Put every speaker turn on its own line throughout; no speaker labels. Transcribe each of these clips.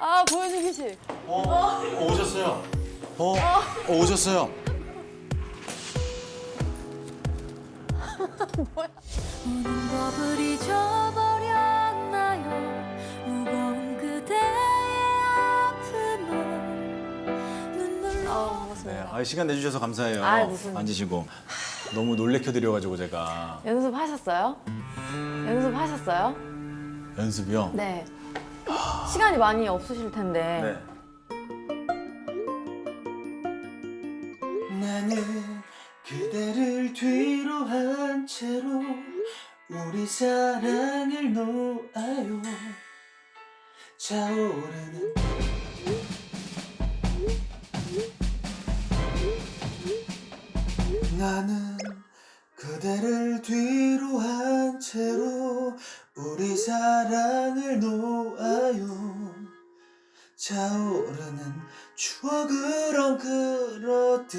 아 보여주기식.
어, 오셨어요. 어, 어, 오셨어요.
우는 법을 잊어버렸나요 무거운 그대의 아픔을 눈물로
아
네. 아, 시간 내주셔서 감사해요.
아이, 무슨.
앉으시고 너무 놀래켜드려가지고 제가
연습하셨어요? 연습하셨어요?
연습이요.
네. 시간이 많이 없으실 텐데.
네.
나는 그대를 뒤로 한 채로 우리 사랑을 놓아요 차오르는 나는 그대를 뒤로 한 채로 우리 사랑을 놓아요. 차오르는 추억을 엉클어들여.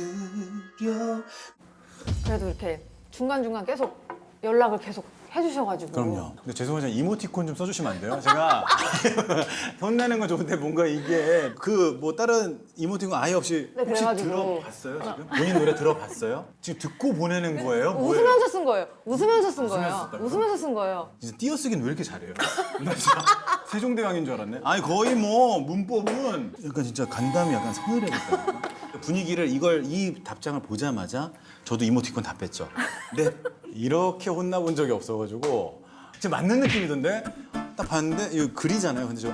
그래도 이렇게 중간 중간 계속 연락을 계속 해주셔가지고.
그럼요. 근데 죄송하지만 이모티콘 좀 써주시면 안 돼요? 제가 혼내는 건 좋은데 뭔가 이게 그 뭐 다른 이모티콘 아예 없이
네,
혹시
그래가지고.
들어봤어요 지금? 본인 노래 들어봤어요? 지금 듣고 보내는 거예요? 뭐예요?
웃으면서 쓴 거예요. 웃으면서 쓴 거예요.
웃으면서 썼다고요?
웃으면서 쓴 거예요.
진짜 띄어쓰기는 왜 이렇게 잘해요? 나 진짜 세종대왕인 줄 알았네. 아니 거의 뭐 문법은 약간 진짜 간담이 약간 서늘해졌다. 분위기를 이걸 이 답장을 보자마자 저도 이모티콘 다 뺐죠. 네 이렇게 혼나본 적이 없어가지고 진짜 맞는 느낌이던데 딱 봤는데 이거 글이잖아요. 근데 저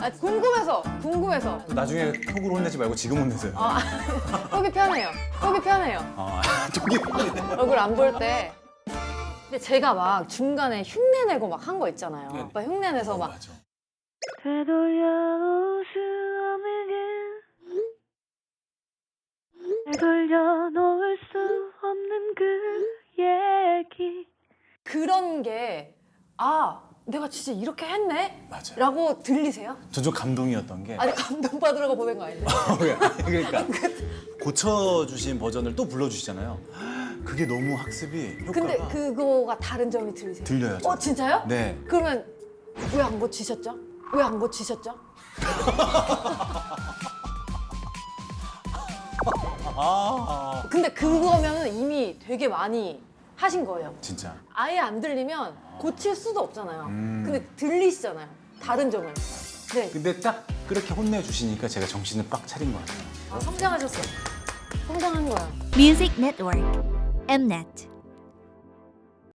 아, 궁금해서, 궁금해서.
나중에 톡으로 혼내지 말고 지금 혼내세요.
아, 속이 편해요. 속이 편해요.
아, 저기.
얼굴 안 볼 때. 근데 제가 막 중간에 흉내 내고 막 한 거 있잖아요.
네.
오빠 흉내 내서 막
맞아.
되돌려올 수 없는 길 되돌려놓을 수 없는 그 얘기
그런 게 아, 내가 진짜 이렇게 했네?
맞아요.
라고 들리세요?
전좀 감동이었던 게
아니 감동받으라고 보낸 거 아닌데.
왜? 그러니까 고쳐주신 버전을 또 불러주시잖아요. 그게 너무 학습이 효과가
근데 그거가 다른 점이 들리세요?
들려요.
어
저는.
진짜요?
네.
그러면 왜 안 고치셨죠? 왜 안 고치셨죠?
아
근데 그거면은 이미 되게 많이 하신 거예요.
진짜
아예 안 들리면 고칠 수도 없잖아요.
음.
근데 들리시잖아요. 다른 점을. 네.
근데 딱 그렇게 혼내주시니까 제가 정신을 빡 차린 것 같아요.
아, 성장하셨어요. 성장한 거야.
Music Network Mnet